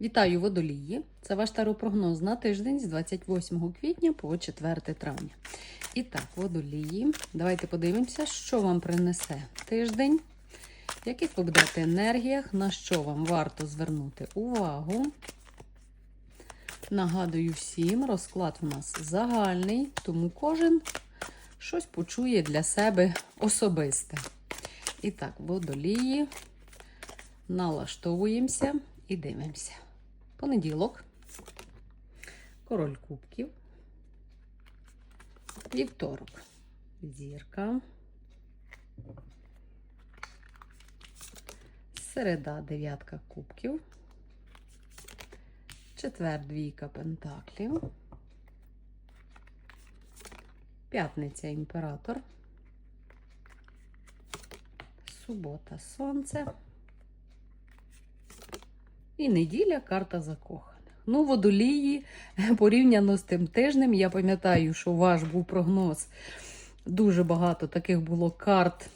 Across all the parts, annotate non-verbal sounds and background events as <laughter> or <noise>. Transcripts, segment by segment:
Вітаю водолії! Це ваш таропрогноз на тиждень з 28 квітня по 4 травня. І так, водолії, давайте подивимося, що вам принесе тиждень, в яких ви будете енергіях, на що вам варто звернути увагу. Нагадую всім, розклад у нас загальний, тому кожен щось почує для себе особисте. І так, водолії, налаштовуємося і дивимося. Понеділок, король кубків, вівторок, зірка, середа, дев'ятка кубків, четвер, двійка пентаклів, п'ятниця, імператор, субота, сонце. І неділя карта закоханих. Ну, водолії <laughs> порівняно з тим тижнем. Я пам'ятаю, що ваш був прогноз. Дуже багато таких було карт,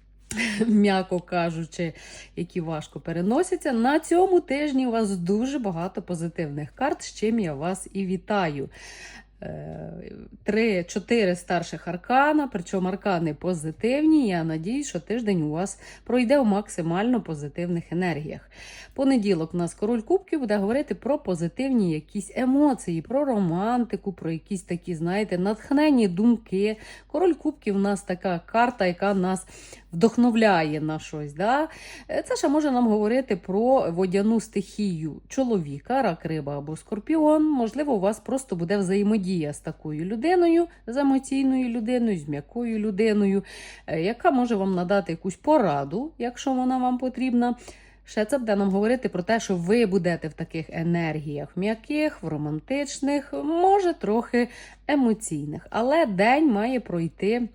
<laughs> м'яко кажучи, які важко переносяться. На цьому тижні у вас дуже багато позитивних карт, з чим я вас і вітаю. Три-чотири старших аркана, причому аркани позитивні. Я надію, що тиждень у вас пройде у максимально позитивних енергіях. Понеділок у нас король кубків буде говорити про позитивні якісь емоції, про романтику, про якісь такі, знаєте, натхненні думки. Король кубків у нас така карта, яка нас вдохновляє на щось. Да? Це ще може нам говорити про водяну стихію чоловіка, рак, риба або скорпіон. Можливо, у вас просто буде взаємодія з такою людиною, з емоційною людиною, з м'якою людиною, е, яка може вам надати якусь пораду, якщо вона вам потрібна. Ще це буде нам говорити про те, що ви будете в таких енергіях м'яких, в романтичних, може трохи емоційних. Але день має пройти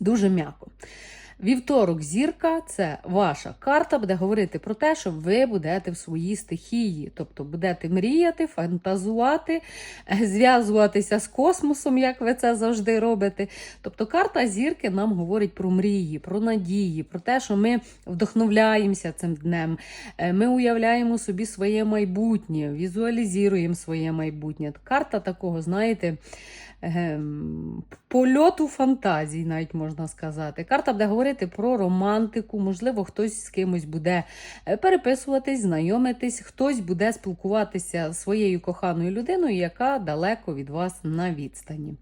дуже м'яко. Вівторок, зірка це ваша карта, буде говорити про те, що ви будете в своїй стихії, тобто будете мріяти, фантазувати, зв'язуватися з космосом, як ви це завжди робите. Тобто карта зірки нам говорить про мрії, про надії, про те, що ми вдохновляємося цим днем, ми уявляємо собі своє майбутнє, візуалізуємо своє майбутнє. Карта такого, знаєте, польоту фантазій, навіть можна сказати. Карта буде говорити про романтику, можливо, хтось з кимось буде е, переписуватись, знайомитись, хтось буде спілкуватися своєю коханою людиною, яка далеко від вас на відстані.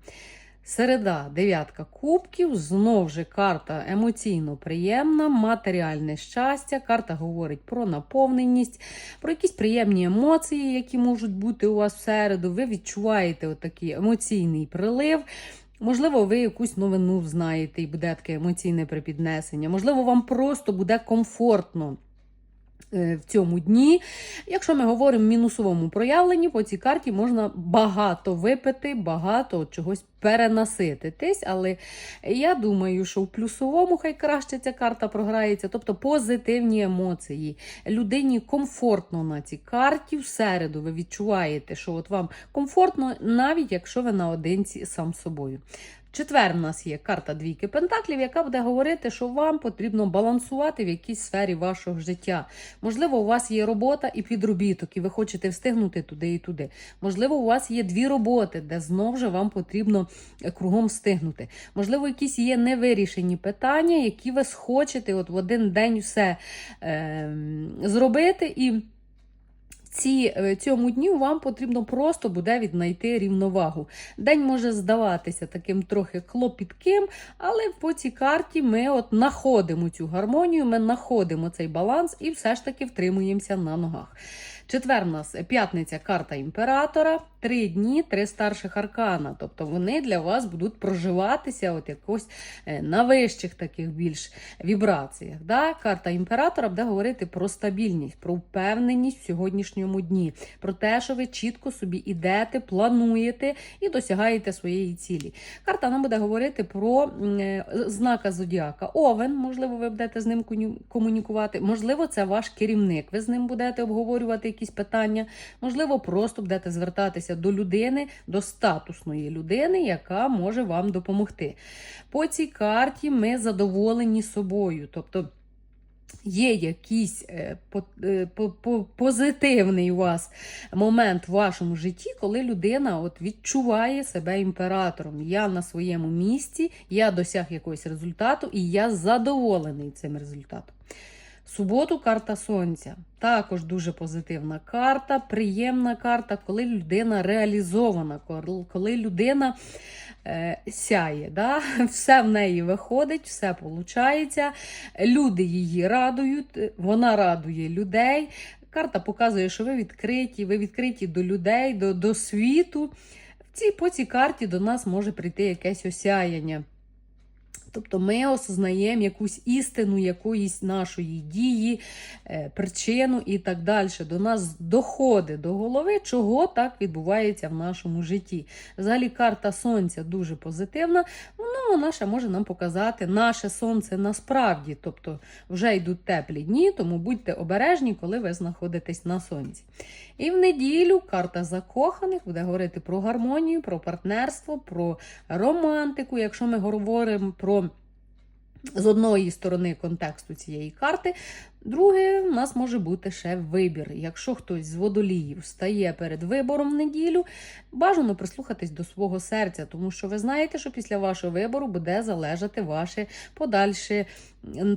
Середа, дев'ятка кубків, знов же карта емоційно приємна, матеріальне щастя. Карта говорить про наповненість, про якісь приємні емоції, які можуть бути у вас всереду. Ви відчуваєте отакий емоційний прилив. Можливо, ви якусь новину знаєте і буде таке емоційне припіднесення. Можливо, вам просто буде комфортно. В цьому дні, якщо ми говоримо в мінусовому проявленні, по цій карті можна багато випити, багато чогось перенасититись. Але я думаю, що в плюсовому хай краще ця карта програється, тобто позитивні емоції. Людині комфортно на цій карті. В середу ви відчуваєте, що от вам комфортно, навіть якщо ви наодинці сам собою. Четвер у нас є карта двійки пентаклів, яка буде говорити, що вам потрібно балансувати в якійсь сфері вашого життя. Можливо, у вас є робота і підробіток, і ви хочете встигнути туди і туди. Можливо, у вас є дві роботи, де знов же вам потрібно кругом встигнути. Можливо, якісь є невирішені питання, які ви схочете от в один день все е, зробити. і ці, е, цьому дню вам потрібно просто буде віднайти рівновагу. День може здаватися таким трохи клопітким, але по цій карті ми от знаходимо цю гармонію, ми знаходимо цей баланс і все ж таки втримуємося на ногах. Четвер у нас п'ятниця карта імператора, три дні, три старших аркана. Тобто вони для вас будуть проживатися от якось е, на вищих таких більш вібраціях. Да? Карта імператора буде говорити про стабільність, про впевненість в сьогоднішньому дні, про те, що ви чітко собі ідете, плануєте і досягаєте своєї цілі. Карта нам буде говорити про е, знака зодіака. Овен, можливо, ви будете з ним комунікувати, можливо, це ваш керівник. Ви з ним будете обговорювати якісь питання, можливо, просто будете звертатися до людини, до статусної людини, яка може вам допомогти. По цій карті ми задоволені собою. Тобто. є якийсь е, е, по- по- позитивний у вас момент в вашому житті, коли людина от відчуває себе імператором. Я на своєму місці, я досяг якогось результату і я задоволений цим результатом. Суботу карта сонця. Також дуже позитивна карта, приємна карта, коли людина реалізована, коли людина е, сяє. Да? <laughs> Все в неї виходить, все виходить. Люди її радують, вона радує людей. Карта показує, що ви відкриті, ви відкриті до людей, до, до світу. В цій, по цій карті до нас може прийти якесь осяяння. Тобто ми осознаємо якусь істину якоїсь нашої дії, е, причину і так далі. До нас доходить до голови, чого так відбувається в нашому житті. Взагалі, карта сонця дуже позитивна. Ну, вона ще може нам показати наше сонце насправді. Тобто вже йдуть теплі дні, тому будьте обережні, коли ви знаходитесь на сонці. І в неділю карта закоханих буде говорити про гармонію, про партнерство, про романтику. Якщо ми говоримо про з одної сторони контексту цієї карти, друге, у нас може бути ще вибір. Якщо хтось з водоліїв стає перед вибором в неділю, бажано прислухатись до свого серця, тому що ви знаєте, що після вашого вибору буде залежати ваше подальше,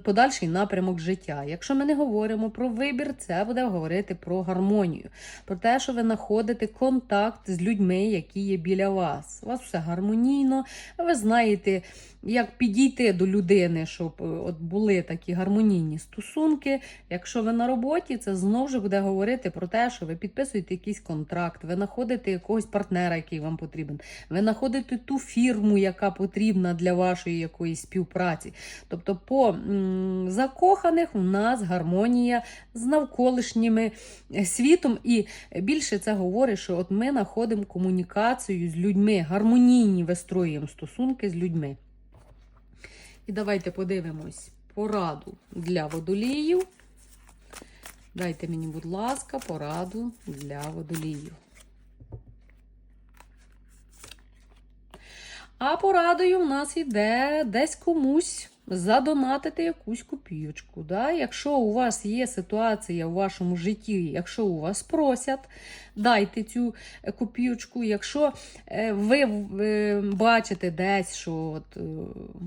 подальший напрямок життя. Якщо ми не говоримо про вибір, це буде говорити про гармонію, про те, що ви знаходите контакт з людьми, які є біля вас. У вас все гармонійно, ви знаєте, як підійти до людини, щоб е, от були такі гармонійні стосунки. Якщо ви на роботі, це знову ж буде говорити про те, що ви підписуєте якийсь контракт, ви знаходите якогось партнера, який вам потрібен, ви знаходите ту фірму, яка потрібна для вашої якоїсь співпраці. Тобто, по закоханих у нас гармонія з навколишніми е, світом, і більше це говорить, що от ми знаходимо комунікацію з людьми, гармонійні вистроюємо стосунки з людьми. І давайте подивимось пораду для водоліїв. Дайте мені, будь ласка, пораду для водоліїв. А порадою в нас йде десь комусь задонатити якусь копійочку. Да? Якщо у вас є ситуація в вашому житті, якщо у вас просять, дайте цю е, копійочку. Якщо е, ви е, бачите десь, що от,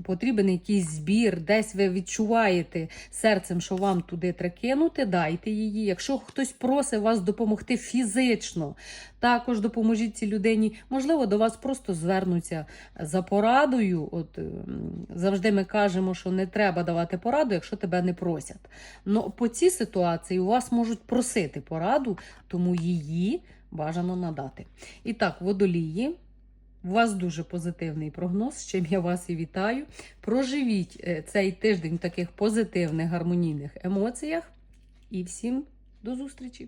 потрібен якийсь збір, десь ви відчуваєте серцем, що вам туди треба кинути, дайте її. Якщо хтось просить вас допомогти фізично, також допоможіть цій людині. Можливо, до вас просто звернуться за порадою. От ем, завжди ми кажемо, що не треба давати пораду, якщо тебе не просять. Но по цій ситуації у вас можуть просити пораду, тому її бажано надати. І так, водолії. У вас дуже позитивний прогноз, з чим я вас і вітаю. Проживіть е, цей тиждень в таких позитивних гармонійних емоціях. І всім до зустрічі!